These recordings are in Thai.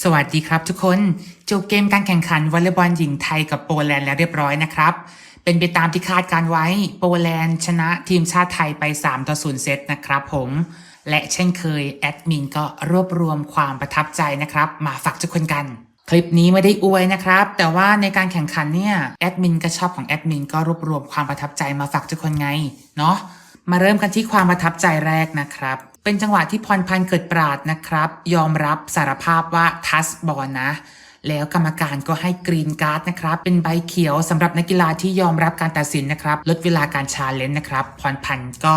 สวัสดีครับทุกคนจบเกมการแข่งขันวอลเลย์บอลหญิงไทยกับโปแลนด์แล้วเรียบร้อยนะครับ เป็นไปตามที่คาดการไว้ โปแลนด์ชนะทีมชาติไทยไป 3 ต่อ 0 เซตนะครับผม และเช่นเคยแอดมินก็รวบรวมความประทับใจนะครับ มาฝากทุกคนกัน คลิปนี้ไม่ได้อวยนะครับ แต่ว่าในการแข่งขันเนี่ยแอดมินก็ชอบของแอดมินก็รวบรวมความประทับใจมาฝากทุกคนไงเนาะ มาเริ่มกันที่ความประทับใจแรกนะครับ เป็นจังหวะที่พรพันธ์เกิดปราดนะครับ ยอมรับสารภาพว่าทัสบอลนะ แล้วกรรมการก็ให้กรีนการ์ดนะครับ เป็นใบเขียวสำหรับนักกีฬาที่ยอมรับการตัดสินนะครับ ลดเวลาการชาเลนจ์นะครับพรพันธ์ก็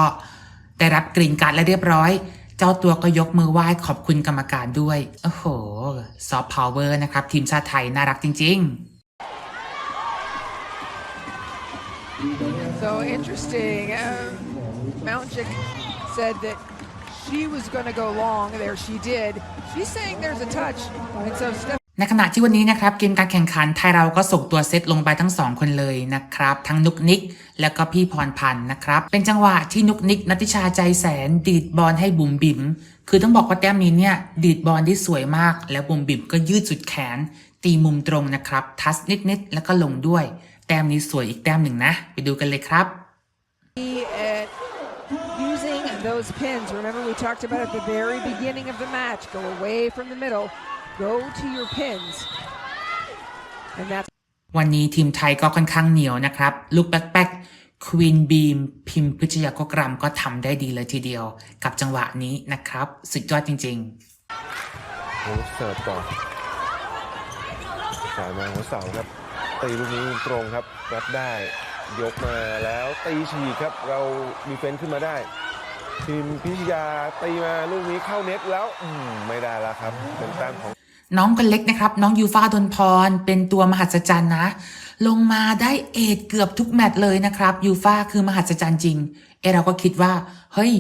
ได้รับกรีนการ์ดและเรียบร้อย เจ้าตัวก็ยกมือไหว้ขอบคุณกรรมการด้วย โอ้โห ซอฟต์พาวเวอร์นะครับ ทีมชาติไทยน่ารักจริง ๆ So interesting. Um, Mounchik said that she was going to go long. There she did. She's saying there's a touch. And so Steph ในขณะที่วันนี้นะครับเกมการแข่งขันไทยเราก็ส่งตัวเซตลงไปทั้งสองคนเลยนะครับ ทั้งนุกนิก แล้วก็พี่พรพันธ์นะครับ เป็นจังหวะที่นุกนิกนัติชาใจแสน ดีดบอลให้บุ๋มบิ๋มคือต้องบอกว่าแต้มนี้เนี่ย ดีดบอลได้สวยมาก แล้วบุ๋มบิ๋มก็ยืดสุดแขน ตีมุมตรงนะครับ ทัสนิดๆแล้วก็ลงด้วย แต้มนี้สวยอีกแต้มหนึ่งนะ ไปดูกันเลยครับ at using those pins. Remember, we talked about at the very beginning of the match. Go away from the middle. Go to your pins. And that's วันนี้ทีมไทยก็ค่อนข้างเหนียวนะครับ ลูกแป๊กๆควีนบีมพิมพ์พิชยากกรัมก็ทำได้ดีเลยทีเดียว กับจังหวะนี้นะครับ สุดยอดจริงๆโอ้เสิร์ฟก่อนสายมาหัวเสาครับตีลูกนี้ตรงครับรับได้ยกมาแล้วตีฉีกครับ เราดีเฟนซ์ขึ้นมาได้ ทีมพิชยาตีมาลูกนี้เข้าเน็ตแล้วอืมไม่ได้แล้วครับ เป็นแต้มของ น้องคนเล็กนะครับ น้องยูฟาดนพร เป็นตัวมหัศจรรย์นะ ลงมาได้เอทเกือบทุกแมตช์เลยนะครับยูฟาคือมหัศจรรย์จริง เอยเราก็คิดว่า เฮ้ย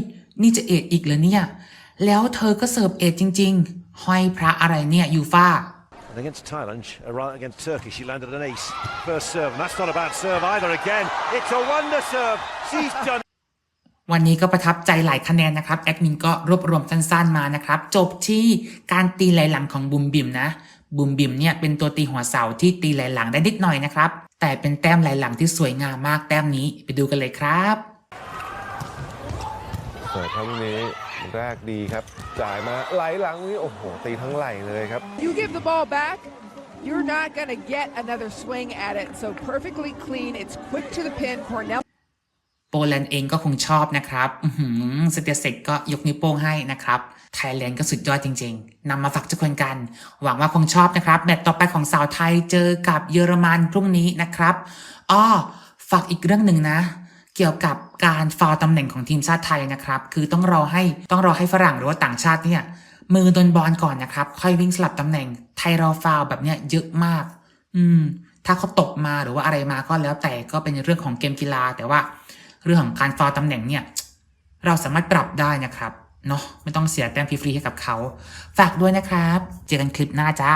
นี่จะเอทอีกเหรอเนี่ย แล้วเธอก็เสิร์ฟเอทจริง ๆ ห้อยพระอะไรเนี่ยยูฟา And against Thailand, uh, right against Turkey, she landed an ace. First serve, and that's not a bad serve either again. It's a wonder serve. She's done วันนี้ก็ประทับใจหลายคะแนนนะครับแอดมินก็รวบรวมสั้นๆมานะครับ จบที่การตีไหลหลังของบุมบิมนะบุมบิมเนี่ยเป็นตัวตีหัวเสาที่ตีไหลหลังได้นิดหน่อยนะครับ แต่เป็นแต้มไหลหลังที่สวยงามมากแต้มนี้ไปดูกันเลยครับเสิร์ฟครับลูกนี้แรกดีครับ จ่ายมาไหลหลังนี้โอ้โหตีทั้งไหลเลยครับ you give the ball back. You're not going to get another swing at it. So perfectly clean. It's quick to the pin. Cornell โปแลนด์เองก็คงชอบนะครับอืสเตียเซกก็ยกนิ้วโป้งให้นะครับ ไทยแลนด์ก็สุดยอดจริง ๆนำมาฝากทุกคนกัน หวังว่าคงชอบนะครับ แมตช์ต่อไปของสาวไทยเจอกับเยอรมันพรุ่งนี้นะครับอ้อฝากอีกเรื่องหนึ่งนะ เกี่ยวกับการฟาวล์ตำแหน่งของทีมชาติไทยนะครับ คือต้องรอให้ต้องรอให้ฝรั่งหรือว่าต่างชาติเนี่ยมือโดนบอลก่อนนะครับ ค่อยวิ่งสลับตำแหน่ง ไทยราฟาวแบบเนี้ยเยอะมาก อืม ถ้าเขาตกมาหรือว่าอะไรมาก็แล้วแต่ก็เป็นเรื่องของเกมกีฬาแต่ว่า เรื่องของการฟาวล์ตำแหน่งเนี่ยเราสามารถปรับได้นะครับเนาะไม่ต้องเสียแต้มฟรีๆให้กับเขา ฝากด้วยนะครับ เจอกันคลิปหน้าจ้า